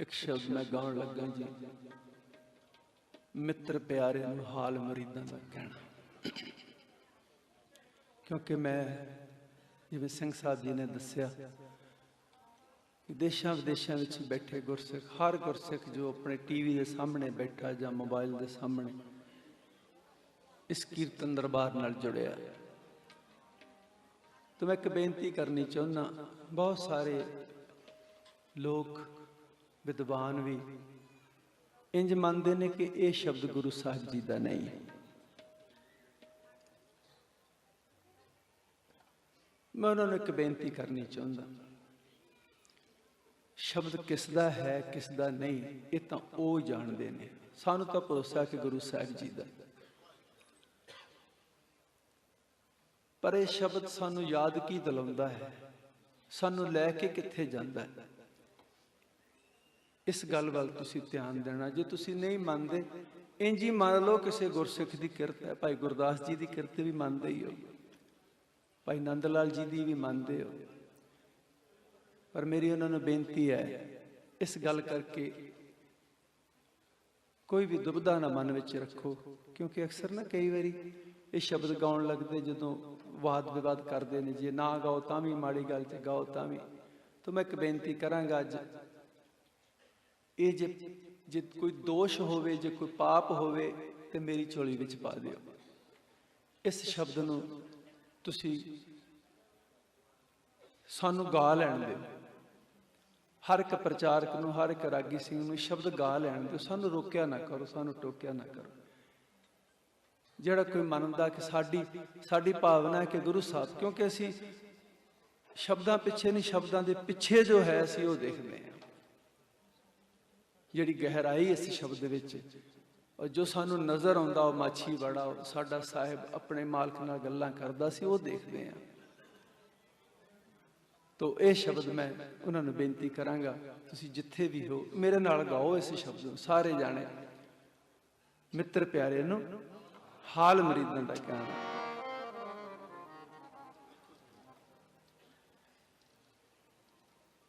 ਇੱਕ ਸ਼ਬਦ ਮੈਂ ਗਾਉਣ ਲੱਗਾ ਜੀ। ਮਿੱਤਰ ਪਿਆਰੇ ਨੂੰ ਹਾਲ ਮਰੀਦਾਂ ਦਾ ਕਹਿਣਾ। ਕਿਉਂਕਿ ਮੈਂ ਜਿਵੇਂ ਸਿੰਘ ਸਾਹਿਬ ਜੀ ਨੇ ਦੱਸਿਆ ਦੇਸ਼ਾਂ ਵਿਦੇਸ਼ਾਂ ਵਿੱਚ ਬੈਠੇ ਗੁਰਸਿੱਖ, ਹਰ ਗੁਰਸਿੱਖ ਜੋ ਆਪਣੇ ਟੀਵੀ ਦੇ ਸਾਹਮਣੇ ਬੈਠਾ ਜਾਂ ਮੋਬਾਈਲ ਦੇ ਸਾਹਮਣੇ ਇਸ ਕੀਰਤਨ ਦਰਬਾਰ ਨਾਲ ਜੁੜਿਆ। ਤਾਂ ਮੈਂ ਇੱਕ ਬੇਨਤੀ ਕਰਨੀ ਚਾਹੁੰਦਾ, ਬਹੁਤ ਸਾਰੇ ਲੋਕ ਵਿਦਵਾਨ ਵੀ। ਇੰਜ ਮੰਨਦੇ ਨੇ ਕਿ ਇਹ ਸ਼ਬਦ ਗੁਰੂ ਸਾਹਿਬ ਜੀ ਦਾ ਨਹੀਂ। ਹੈ ਮੈਂ ਉਹਨਾਂ ਨੂੰ ਇੱਕ ਬੇਨਤੀ ਕਰਨੀ ਚਾਹੁੰਦਾ। ਸ਼ਬਦ ਕਿਸ ਦਾ ਹੈ ਕਿਸ ਦਾ ਨਹੀਂ, ਇਹ ਤਾਂ ਉਹ ਜਾਣਦੇ ਨੇ। ਸਾਨੂੰ ਤਾਂ ਭਰੋਸਾ ਕਿ ਗੁਰੂ ਸਾਹਿਬ ਜੀ ਦਾ। ਪਰ ਇਹ ਸ਼ਬਦ ਸਾਨੂੰ ਯਾਦ ਕੀ ਦਿਲਾਉਂਦਾ ਹੈ? ਸਾਨੂੰ ਲੈ ਕੇ ਕਿੱਥੇ ਜਾਂਦਾ ਹੈ? ਇਸ ਗੱਲ ਵੱਲ ਤੁਸੀਂ ਧਿਆਨ ਦੇਣਾ, ਜੇ ਤੁਸੀਂ ਨਹੀਂ ਮੰਨਦੇ ਇੰਜ ਹੀ ਮੰਨ ਲਓ ਕਿਸੇ ਗੁਰਸਿੱਖ ਦੀ ਕਿਰਤ ਹੈ, ਭਾਈ ਗੁਰਦਾਸ ਜੀ ਦੀ ਕਿਰਤ ਵੀ ਮੰਨਦੇ ਹੀ ਹੋ। ਭਾਈ ਨੰਦ ਲਾਲ ਜੀ ਦੀ ਵੀ ਮੰਨਦੇ ਹੋ। ਪਰ ਮੇਰੀ ਉਹਨਾਂ ਨੂੰ ਬੇਨਤੀ ਹੈ, ਇਸ ਗੱਲ ਕਰਕੇ ਕੋਈ ਵੀ ਦੁਬਿਧਾ ਨਾ ਮਨ ਵਿੱਚ ਰੱਖੋ, ਕਿਉਂਕਿ ਅਕਸਰ ਨਾ ਕਈ ਵਾਰੀ ਇਹ ਸ਼ਬਦ ਗਾਉਣ ਲੱਗਦੇ ਜਦੋਂ ਵਾਦ ਵਿਵਾਦ ਕਰਦੇ ਨੇ, ਜੇ ਨਾ ਗਾਓ ਤਾਂ ਵੀ ਮਾੜੀ ਗੱਲ ਤੇ ਗਾਓ ਤਾਂ ਵੀ। ਤਾਂ ਮੈਂ ਇੱਕ ਬੇਨਤੀ ਕਰਾਂਗਾ ਅੱਜ ਇਹ ਜੇ ਜੇ ਕੋਈ ਦੋਸ਼ ਹੋਵੇ, ਜੇ ਕੋਈ ਪਾਪ ਹੋਵੇ, ਤੇ ਮੇਰੀ ਝੋਲੀ ਵਿੱਚ ਪਾ ਦਿਓ। ਇਸ ਸ਼ਬਦ ਨੂੰ ਤੁਸੀਂ ਸਾਨੂੰ ਗਾ ਲੈਣ ਦਿਓ। ਹਰ ਇੱਕ ਪ੍ਰਚਾਰਕ ਨੂੰ, ਹਰ ਇੱਕ ਰਾਗੀ ਸਿੰਘ ਨੂੰ ਸ਼ਬਦ ਗਾ ਲੈਣ ਦਿਓ। ਸਾਨੂੰ ਰੋਕਿਆ ਨਾ ਕਰੋ, ਸਾਨੂੰ ਟੋਕਿਆ ਨਾ ਕਰੋ। ਜਿਹੜਾ ਕੋਈ ਮੰਨਦਾ ਕਿ ਸਾਡੀ ਸਾਡੀ ਭਾਵਨਾ ਹੈ ਕਿ ਗੁਰੂ ਸਾਹਿਬ, ਕਿਉਂਕਿ ਅਸੀਂ ਸ਼ਬਦਾਂ ਪਿੱਛੇ ਨਹੀਂ, ਸ਼ਬਦਾਂ ਦੇ ਪਿੱਛੇ ਜੋ ਹੈ, ਅਸੀਂ ਉਹ ਦੇਖਦੇ ਹਾਂ। ਜਿਹੜੀ ਗਹਿਰਾਈ ਇਸ ਸ਼ਬਦ ਵਿੱਚ, ਔਰ ਜੋ ਸਾਨੂੰ ਨਜ਼ਰ ਆਉਂਦਾ, ਉਹ ਮਾਛੀ ਬੜਾ ਸਾਡਾ ਸਾਹਿਬ ਆਪਣੇ ਮਾਲਕ ਨਾਲ ਗੱਲਾਂ ਕਰਦਾ ਸੀ, ਉਹ ਦੇਖਦੇ ਹਾਂ। ਤੋ ਇਹ ਸ਼ਬਦ ਮੈਂ ਉਹਨਾਂ ਨੂੰ ਬੇਨਤੀ ਕਰਾਂਗਾ, ਤੁਸੀਂ ਜਿੱਥੇ ਵੀ ਹੋ, ਮੇਰੇ ਨਾਲ ਗਾਓ ਇਸ ਸ਼ਬਦ ਨੂੰ, ਸਾਰੇ ਜਾਣੇ। ਮਿੱਤਰ ਪਿਆਰੇ ਨੂੰ ਹਾਲ ਮਰੀਦਾਂ ਦਾ ਕਹਿਣਾ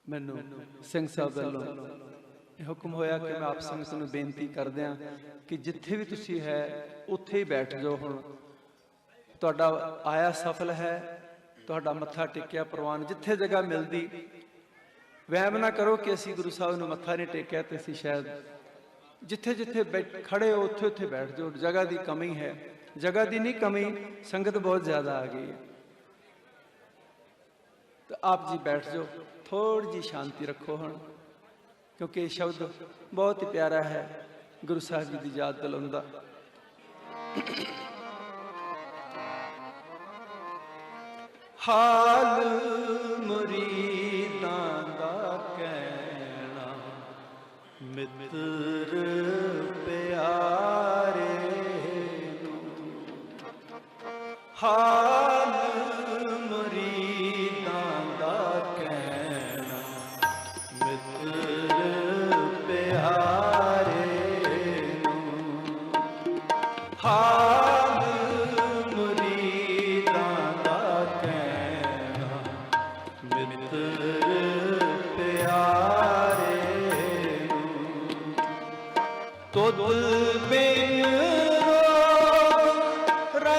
ਮੈਨੂੰ ਸਿੰਘ ਸਾਹਿਬ ਵੱਲੋਂ ਹੁਕਮ ਹੋਇਆ ਕਿ ਮੈਂ ਆਪ ਸੰਗਤ ਨੂੰ ਬੇਨਤੀ ਕਰਦਿਆਂ ਕਿ ਜਿੱਥੇ ਵੀ ਤੁਸੀਂ ਹੈ, ਉੱਥੇ ਹੀ ਬੈਠ ਜਾਓ ਹੁਣ। ਤੁਹਾਡਾ ਆਇਆ ਸਫਲ ਹੈ, ਤੁਹਾਡਾ ਮੱਥਾ ਟੇਕਿਆ ਪ੍ਰਵਾਨ, ਜਿੱਥੇ ਜਗ੍ਹਾ ਮਿਲਦੀ। ਵਹਿਮ ਨਾ ਕਰੋ ਕਿ ਅਸੀਂ ਗੁਰੂ ਸਾਹਿਬ ਨੂੰ ਮੱਥਾ ਨਹੀਂ ਟੇਕਿਆ ਤੇ ਅਸੀਂ ਸ਼ਾਇਦ ਜਿੱਥੇ ਜਿੱਥੇ ਬੈਠ ਖੜੇ ਹੋ, ਉੱਥੇ ਉੱਥੇ ਬੈਠ ਜਾਓ। ਜਗ੍ਹਾ ਦੀ ਕਮੀ ਹੈ। ਜਗ੍ਹਾ ਦੀ ਨਹੀਂ ਕਮੀ, ਸੰਗਤ ਬਹੁਤ ਜ਼ਿਆਦਾ ਆ ਗਈ ਹੈ। ਤਾਂ ਆਪ ਜੀ ਬੈਠ ਜਾਓ। ਥੋੜੀ ਜੀ ਸ਼ਾਂਤੀ ਰੱਖੋ ਹੁਣ। ਕਿਉਂਕਿ ਇਹ ਸ਼ਬਦ ਬਹੁਤ ਹੀ ਪਿਆਰਾ ਹੈ ਗੁਰੂ ਸਾਹਿਬ ਜੀ ਦੀ ਯਾਦ ਦਿਲਾਉਂਦਾ ਹਾਲ ਮੁਰੀਦਾਂ ਦਾ ਕਹਿਣਾ, ਮਿੱਤਰ ਪਿਆਰੇ ਨੂੰ ਹਾਲ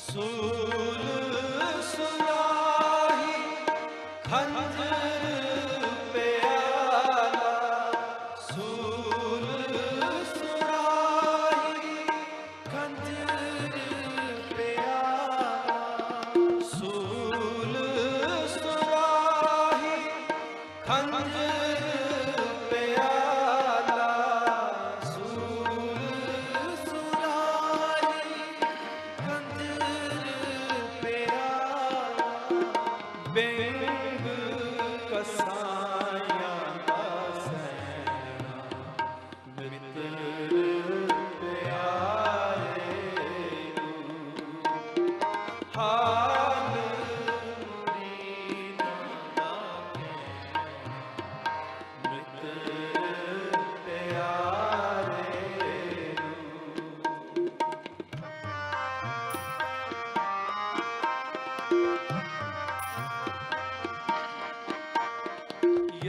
ਸੂਲ